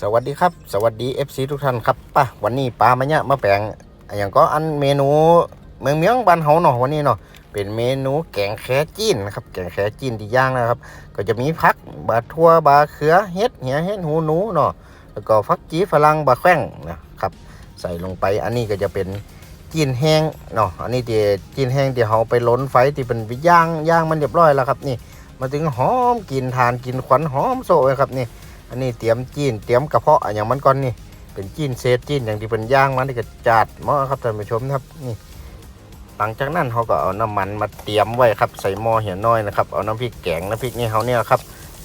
สวัสดีครับ สวัสดี FC ทุกท่านครับป่ะวันนี้ปลามาเนี่ยมาแปลงอย่างก็อันเมนูเมืองเมียงบ้านเฮาเนาะวันนี้เนาะเป็นเมนูแกงแคจีนนะครับแกงแคจีนที่ย่างนะครับ ก็จะมีผักบาทั่วบาเขือเฮ็ดเหียเฮ็ดหูหนูเนาะแล้วก็ฟักจีฝรั่งบาแข้งนะครับใส่ลงไปอันนี้ก็จะเป็นจีนแห้งเนาะอันนี้ที่จีนแห้งที่เราไปล้นไฟที่เป็นไปย่างย่างมันเรียบร้อยแล้วครับนี่มาถึงหอมกลินทานกลินควันหอมโซ่ครับนี่ อันนี้เตรียมจีนเตรียมกระเพาะอย่างมันก่อนนี่เป็นจีนเศษจีนอย่างที่เป็นย่างมันนี่ก็จัดหม้อครับท่านผู้ชมครับนี่ หลังจากนั้นเขาก็เอาน้ำมันมาเตรียมไว้ครับใส่หม้อเหี่ยน้อยนะครับเอาน้ำพริกแกงน้ำพริกนี่เขาเนี่ยครับ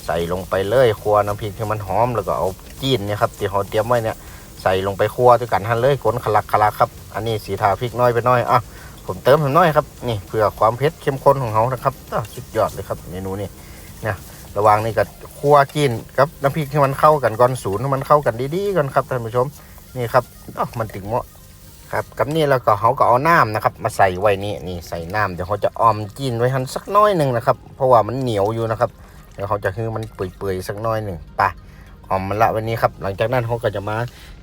ใส่ลงไปเลยครัวน้ำพริกให้มันหอมแล้วก็เอาจีนเนี่ยครับที่เขาเตรียมไว้เนี่ยใส่ลงไปครัวด้วยกันหันเลยขนขลักขลักครับอันนี้สีทาพริกน้อยไปน้อยอะผมเติมให้น้อยครับนี่เพื่อความเผ็ดเข้มข้นของเขานะครับสุดยอดเลยครับเมนูนี้เนี่ย ระหว่างนี้ก็คั่วจีนกับน้ำพริกให้มันเข้ากันก่อนศูนย์ให้มันเข้ากันดีๆก่อนครับท่านผู้ชมนี่ครับอ้าวมันถึงเหมาะครับกับนี่แล้วก็เขาก็เอาน้ำนะครับ มาใส่ไว้นี่นี่ใส่น้ำเดี๋ยวเขาจะออมจีนไว้หันสักน้อยหนึ่งนะครับ เพราะว่ามันเหนียวอยู่นะครับเดี๋ยวเขาจะคือมันเปื่อยๆสักน้อยหนึ่งไปออมมันละวันนี้ครับ หลังจากนั้นเขาก็จะมา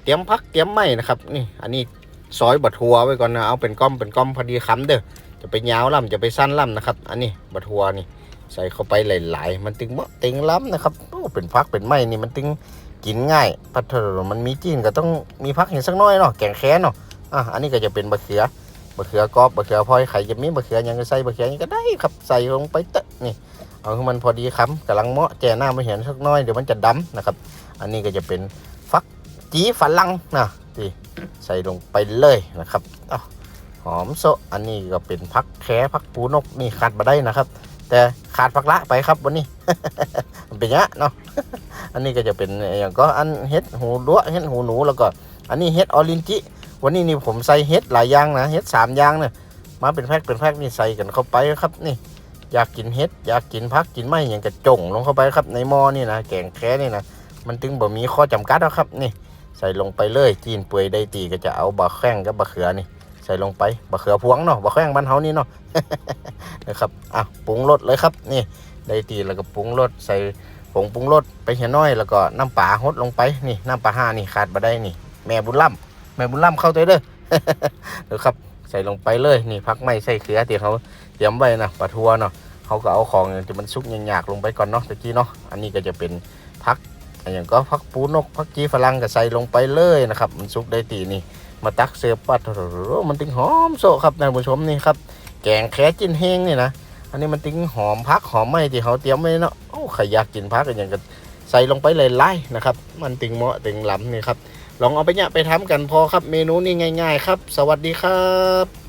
เตรียมพักเตรียมไม้นะครับ นี่ อันนี้ซอยบะทัวไว้ก่อนนะเอาเป็นก้อมเป็นก้อมพอดีคำเด้อจะไปยาวล่ำจะไปสั้นล่ำนะครับ อันนี้บะทัวนี่ ใส่เข้าไปหลายๆ มันตึงเมาะตึงล้ำนะครับโอ้เป็นพักเป็นไม้นี่มันตึงกินง่ายพัทรมันมีจีนก็ต้องมีพักเห็นสักน้อยเนาะแกงแค้นเนาะอะอันนี้ก็จะเป็นบะเขือบะเขือกรอบบะเขือพลอยไข่จะมีบะเขือยังก็ใส่บะเขือยังก็ได้ครับใส่ลงไปเตะนี่เอาให้มันพอดีคำกำลังเมาะแจ่หน้าไม่เห็นสักน้อยเดี๋ยวมันจะดำนะครับ อันนี้ก็จะเป็นฟักจีฝรั่งนะที่ใส่ลงไปเลยนะครับอหอมโซอันนี้ก็เป็นพักแค่พักปูนกนี่ขาดมาได้นะครับ แต่ขาดผักละไปครับวันนี้มันเป็นเงี้ยเนาะอันนี้ก็จะเป็นอย่างก็อันเห็ดหูด้วเห็ดหูหนูแล้วก็ อันนี้เห็ดออรินจิวันนี้นี่ผมใส่เห็ดหลายอย่างนะเห็ดสามอย่างเนี่ยมาเป็นแพ็คเป็นแพ็คนี่ใส่กันเข้าไปครับนี่อยากกินเห็ดอยากกินพักกินไม่อย่างกระจงลงเข้าไปครับในหม้อนี่นะแกงแค่นี่นะมันถึงบ่มีข้อจำกัดแล้วครับนี่ ใส่ลงไปเลยจีนเปื่อยได้ตีก็จะเอาบะแข้งกับบะเขือนี่ ใส่ลงไปบะเขือพวงเนาะบะแข้งบ้านเฮานี่เนาะนะครับอะปรุงรสเลยครับนี่ได้ตีแล้วก็ปรุงรสใส่ผงปรุงรสไปเหี่ยน้อยแล้วก็น้ำปลาฮดลงไปนี่น้ำปลาห้านี่ขาดมาได้นี่ แม่บุญล่ำแม่บุญล่ำเข้าตัวเด้อเดี๋ยวครับใส่ลงไปเลยนี่พักไม่ใส่เกลือที่เขาเตรียมไว้นะปลาทัวเนาะเขาก็เอาของอย่างที่มันซุกยากๆลงไปก่อนเนาะตะกี้เนาะอันนี้ก็จะเป็นพักอย่างก็พักปูนกพักจีฝรั่งก็ใส่ลงไปเลยนะครับ มันซุกได้ตีนี่ มาตักเสิร์ฟปัดมันติงหอมโซะครับท่านผู้ชมนี่ครับ แกงแค่จิ้นเฮงนี่นะ อันนี้มันติงหอมพักหอมไหมที่เขาเตรียมไว้เนาะโอ้ใครอยากกินพักกันอย่างกันใส่ลงไปเลยไล่นะครับ มันติงเหมาะติงล้ำนี่ครับ ลองเอาไปเนี่ยไปทำกันพอครับ เมนูนี้ง่าย ๆ ครับ สวัสดีครับ